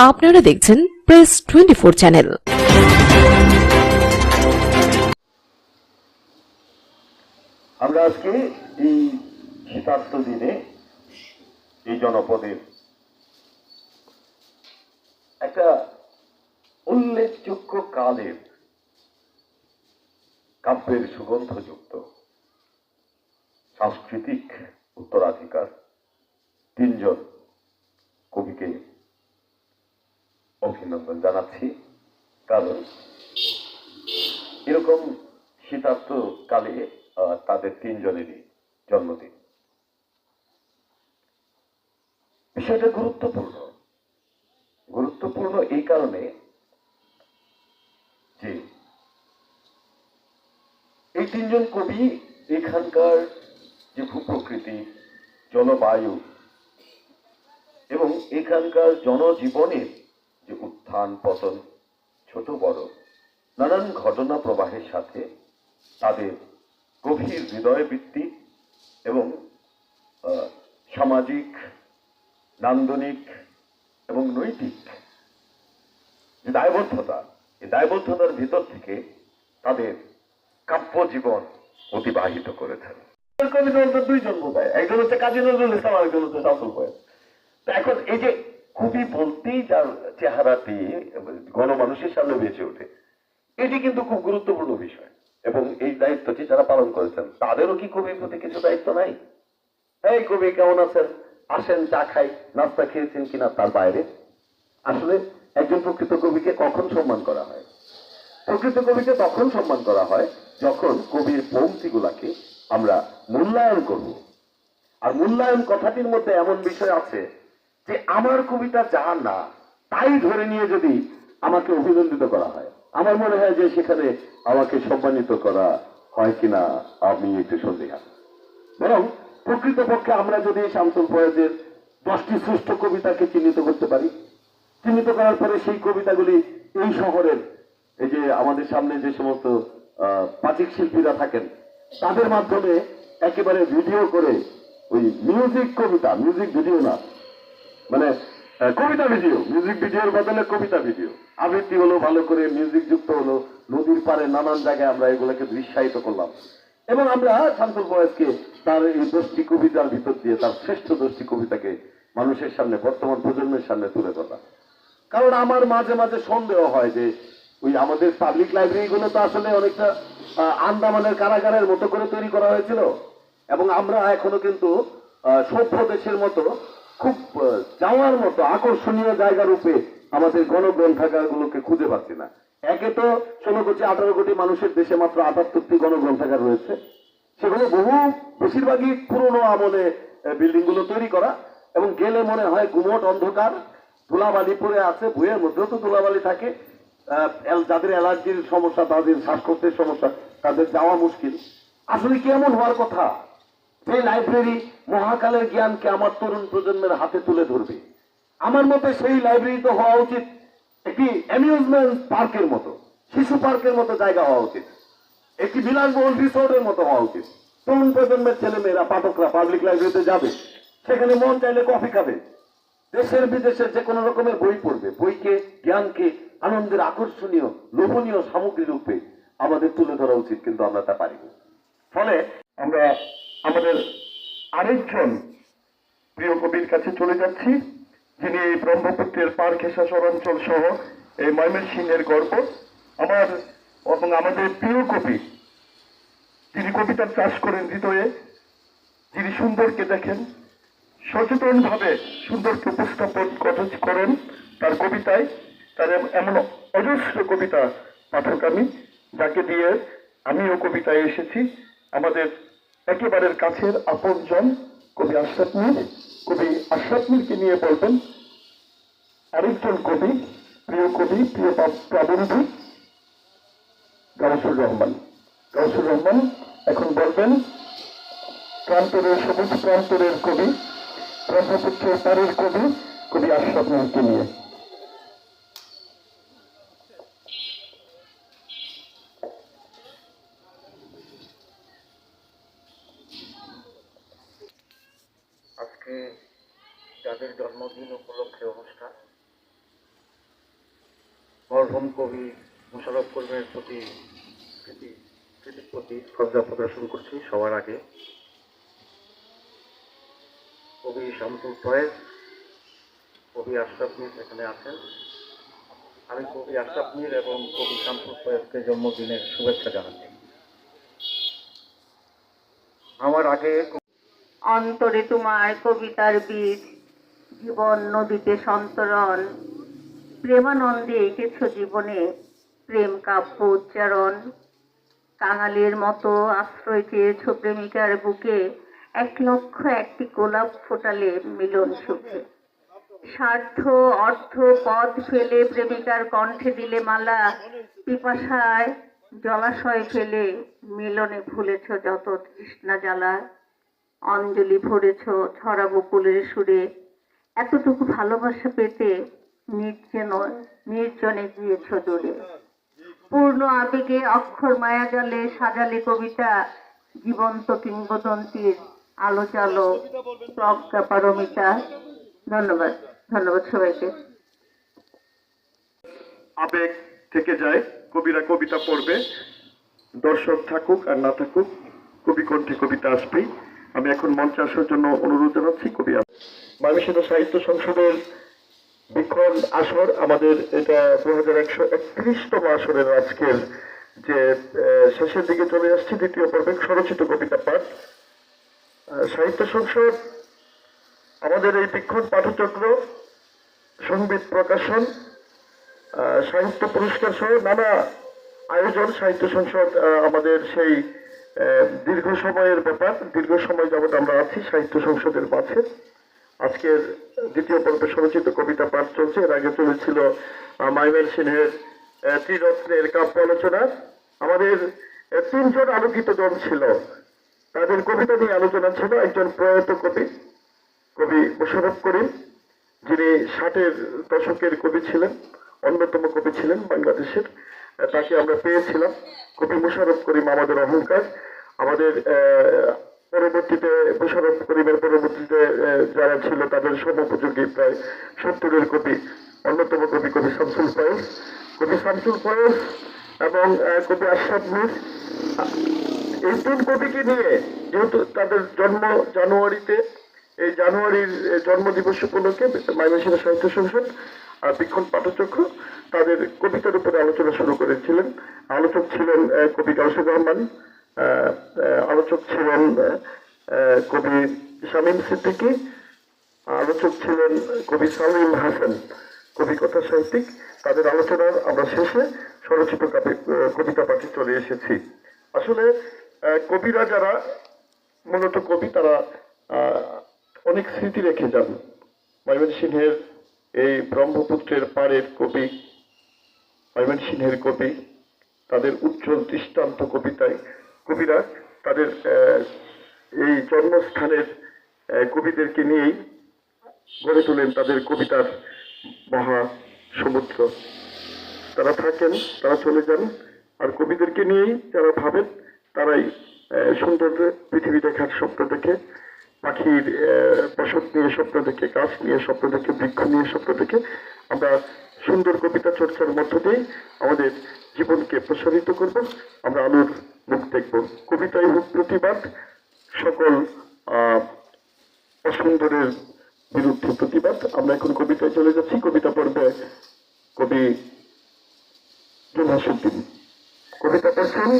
আপনারা দেখছেন press twenty four channel আমরা আজকে এই শীতার্থ দিনে এই জনপদের একটা উল্লেখযোগ্য কালের কাব্যের সুগন্ধযুক্ত সাংস্কৃতিক উত্তরাধিকার তিনজন কবিকে অভিনন্দন জানাচ্ছি। কারণ এরকম শীতার্থ কালে তাদের তিনজনেরই জন্মদিন। বিষয়টা গুরুত্বপূর্ণ। গুরুত্বপূর্ণ এই কারণে যে এই তিনজন কবি এখানকার যে ভূপ্রকৃতি, জলবায়ু এবং এখানকার জনজীবনের যে উত্থান পতন, ছোট বড়, নানান ঘটনা প্রবাহের সাথে তাদের গভীর হৃদয়বৃত্তি এবং সামাজিক, নান্দনিক এবং নৈতিক যে দায়বদ্ধতা, এই দায়বদ্ধতার ভিতর থেকে তাদের কাব্য জীবন অতিবাহিত করেছেন। কবি দুইজন বোধ হয় একজন হচ্ছে কাজী নজরুল ইসলাম, আরেকজন হচ্ছে শামসুল এখন এই যে কবি বলতেই যার চেহারাটি গণমানুষের সামনে বেঁচে ওঠে। এটি কিন্তু খুব গুরুত্বপূর্ণ বিষয়। এবং এই দায়িত্বটি যারা পালন করেছেন, তাদেরও কি কবির প্রতি কিছু দায়িত্ব নাই? এই কবি কেমন আছেন? আসেন, চা খাই, নাস্তা খেয়েছেন কিনা তার বাইরে। আসলে একজন প্রকৃত কবিকে কখন সম্মান করা হয়? প্রকৃত কবিকে তখন সম্মান করা হয় যখন কবির পংক্তিগুলাকে আমরা মূল্যায়ন করব। আর মূল্যায়ন কথাটির মধ্যে এমন বিষয় আছে যে আমার কবিতা যা না, তাই ধরে নিয়ে যদি আমাকে অভিনন্দিত করা হয়, আমার মনে হয় যে সেখানে আমাকে সম্মানিত করা হয় কিনা আমি একটু সন্দেহ। বরং প্রকৃতপক্ষে আমরা যদি শামসুল ফয়েজের দশটি শ্রেষ্ঠ কবিতাকে চিহ্নিত করতে পারি, চিহ্নিত করার পরে সেই কবিতাগুলি এই শহরের, এই যে আমাদের সামনে যে সমস্ত পাচিক শিল্পীরা থাকেন, তাদের মাধ্যমে একেবারে ভিডিও করে ওই মিউজিক কবিতা মিউজিক ভিডিও না মানে কবিতা ভিডিও মিউজিক ভিডিওর বদলে কবিতা ভিডিও আবৃত্তি হলো, ভালো করে মিউজিক যুক্ত হলো, নদীর পারে নানান জায়গায় আমরা এগুলোকে দৃশ্যায়িত করলাম। এবং আমরা শামসুল ফয়েজকে তার এই দশটি কবিতার ভিতর দিয়ে, তার শ্রেষ্ঠ দশটি কবিতাকে মানুষের সামনে, বর্তমান প্রজন্মের সামনে তুলে ধরলাম। কারণ আমার মাঝে মাঝে সন্দেহ হয় যে, ওই আমাদের পাবলিক লাইব্রেরি গুলো তো আসলে অনেকটা আন্দামানের কারাগারের মতো করে তৈরি করা হয়েছিল। এবং আমরা এখনও কিন্তু সভ্য দেশের মতো খুব যাওয়ার মতো আকর্ষণীয় জায়গা রূপে আমাদের গণগ্রন্থাগার গুলোকে খুঁজে পাচ্ছি না। একে তো ষোলো কোটি, আঠারো কোটি মানুষের দেশে মাত্র আটাত্তরটি গণগ্রন্থাগার রয়েছে। সেগুলো বহু, বেশিরভাগই পুরনো আমলে বিল্ডিংগুলো তৈরি করা এবং গেলে মনে হয় গুমট অন্ধকার ধুলাবালি পড়ে আছে বইয়ের মধ্যেও তো ধুলাবালি থাকে। যাদের অ্যালার্জির সমস্যা, তাদের শ্বাসকষ্টের সমস্যা, তাদের যাওয়া মুশকিল। আসলে কি এমন হওয়ার কথা? সেই লাইব্রেরি মহাকালের জ্ঞানকে আমার তরুণ প্রজন্মের হাতে তুলে ধরবে। আমার মতে সেই লাইব্রেরি তো হওয়া উচিত একটি অ্যামিউজমেন্ট পার্কের মতো, শিশু পার্কের মতো জায়গা হওয়া উচিত, একটি বিলাসবহুল রিসোর্টের মতো হওয়া উচিত। তরুণ প্রজন্মের ছেলেমেয়েরা, পাঠকরা পাবলিক লাইব্রেরিতে যাবে, সেখানে মন চাইলে কফি খাবে। দেশের বিদেশের যে কোনো রকমের বই পড়বে, বইকে, জ্ঞানকে, আনন্দের আকর্ষণীয়, লোভনীয় সামগ্রী রূপে আমাদের তুলে ধরা উচিত, কিন্তু আমরা তা পারি না। ফলে আমরা আমাদের আরেকজন প্রিয় কবির কাছে চলে যাচ্ছি, যিনি এই ব্রহ্মপুত্রের পার ঘেঁষা চরাঞ্চল সহ এই ময়মনসিংহের গর্ব। আমার এবং আমাদের প্রিয় কবি, যিনি কবিতার চাষ করেন হৃদয়ে, যিনি সুন্দরকে দেখেন সচেতন ভাবে সুন্দরকে উপস্থাপন করেন তার কবিতায়, তার এম- এমন অজস্র কবিতা পাঠক আমি, যাকে দিয়ে আমিও কবিতায় এসেছি। আমাদের একেবারের কাছের আপনজন কবি আশরাফ মীর। কবি আশরাফ মীরকে নিয়ে বলবেন, আরেকজন কবি, প্রিয় কবি, প্রিয় পা- প্রাবন্ধিক গাউসুর রহমান। গাউসুর রহমান এখন বলবেন, প্রান্তরের সবুজ প্রান্তরের কবি, ব্রহ্মপুত্রের পারের কবি কবি আশরাফ মীরকে নিয়ে। যাদের জন্মদিন উপলক্ষে অনুষ্ঠান। মরহুম কবি মোশাররফ করিমের প্রতি প্রীতি প্রতি শ্রদ্ধা প্রদর্শন করছি সবার আগে। কবি শামসুল ফয়েজ কবি আশরাফ মির এখানে আছেন। আমি কবি আশরাফ মির এবং কবি শামসুল ফয়েজকে জন্মদিনের শুভেচ্ছা জানাচ্ছি। আমার আগে অন্তরে তোমার কবিতার বীজ জীবন নদীতে সন্তরণ। প্রেমানন্দে এঁকেছ জীবনে প্রেম কাব্য উচ্চারণ। কাঙালির মতো আশ্রয় চেয়েছ প্রেমিকার বুকে, এক লক্ষ একটি গোলাপ ফোটালে মিলন সুখে। স্বার্থ অর্থ পদ ফেলে প্রেমিকার কণ্ঠে দিলে মালা, পিপাসায় জলাশয় ফেলে মিলনে ভুলেছ যত তৃষ্ণা জ্বালা। অঞ্জলি ভরেছ ছড়া বকুলের সুরে এতটুকু ভালোবাসা পেতে নির্জন নির্জনে গিয়েছ দূরে পূর্ণ আবেগে অক্ষর মায়া মায়াজালে সাজালে কবিতা, জীবন্ত কিংবদন্তির আলো চালো প্রজ্ঞা পারমিতা। ধন্যবাদ ধন্যবাদ সবাইকে। আবেগ থেকে যায়, কবিরা কবিতা পড়বে। দর্শক থাকুক আর না থাকুক কবি কণ্ঠে কবিতা আসবেই। আমি এখন মঞ্চে আসার জন্য অনুরোধ জানাচ্ছি কবি বাংলাদেশের সাহিত্য সংসদের বিক্ষণ আসর, আমাদের এটা দু হাজার একশো একত্রিশতম আসরের আজকের যে শেষের দিকে চলে আসছি, দ্বিতীয় পর্বে স্বরচিত কবিতা পাঠ। সাহিত্য সংসদ, আমাদের এই বিক্ষণ পাঠচক্র সংগীত প্রকাশন সাহিত্য পুরস্কার সহ নানা আয়োজন সাহিত্য সংসদ আমাদের সেই দীর্ঘ সময়ের ব্যাপার, দীর্ঘ সময় যাবৎ আমরা আছি সাহিত্য সংসদের মাঝে। আজকের দ্বিতীয় পর্বে স্বরচিত কবিতা পাঠ চলছে। এর আগে চলেছিল মাইমেল সিনহের ত্রিরত্নের কাব্য আলোচনা। আমাদের তিনজন আলোকিত জন ছিল। তাদের কবিতা নিয়ে আলোচনা ছিল। একজন প্রয়াত কবি কবি মোশাররফ করিম, যিনি ষাটের দশকের কবি ছিলেন, অন্যতম কবি ছিলেন বাংলাদেশের। তাকে আমরা পেয়েছিলাম। কবি মোশাররফ করিম আমাদের অহংকার আমাদের পরবর্তীতে মোশাররফ করিমের পরবর্তীতে যারা ছিল তাদের সমোপযোগী প্রায় সত্তরের কবি অন্যতম কবি কবি শামসুল ফয়েজ। কবি শামসুল ফয়েজ এবং কবি আশরাফ মির। এই তিন কবিকে নিয়ে যেহেতু তাদের জন্ম জানুয়ারিতে, এই জানুয়ারির জন্মদিবস উপলক্ষে ময়মনসিংহ সাহিত্য সংসদ বিক্ষণ পাঠচক্র তাদের কবিতার উপরে আলোচনা শুরু করেছিলেন। আলোচক ছিলেন কবি কাউসুর রহমান আলোচক ছিলেন কবি শামীম সিদ্দিকী, আলোচক ছিলেন কবি সালিম হাসান, কবি কথা সাহিত্যিক। তাদের আলোচনার আমরা শেষে স্বরচিত কবিতা পাঠে চলে এসেছি। আসলে কবিরা যারা, মূলত কবি তারা অনেক স্মৃতি রেখে যান। ময়মনসিংহের এই ব্রহ্মপুত্রের পাড়ের কবি, ময়মনসিংহের কবি, তাদের উজ্জ্বল দৃষ্টান্ত কবিতায়, কবিরা তাদের এই জন্মস্থানের কবিদেরকে নিয়েই গড়ে তোলেন তাদের কবিতার মহা সমুদ্র। তারা থাকেন, তারা চলে যান, আর কবিদেরকে নিয়েই যারা ভাবেন, তারাই সুন্দর পৃথিবী দেখার স্বপ্ন দেখে পাখির বসত নিয়ে স্বপ্ন দেখে, গাছ নিয়ে স্বপ্ন দেখে, বৃক্ষ নিয়ে স্বপ্ন দেখে আমরা সুন্দর কবিতা চর্চার মধ্য দিয়ে আমাদের জীবনকে প্রসারিত করব। আমরা আলোর মুখ দেখব। কবিতাই হোক প্রতিবাদ, সকল অসুন্দরের বিরুদ্ধে প্রতিবাদ। আমরা এখন কবিতায় চলে যাচ্ছি। কবিতা পড়বে কবি জুলহাসুদ্দিন কবিতা পড়ছেন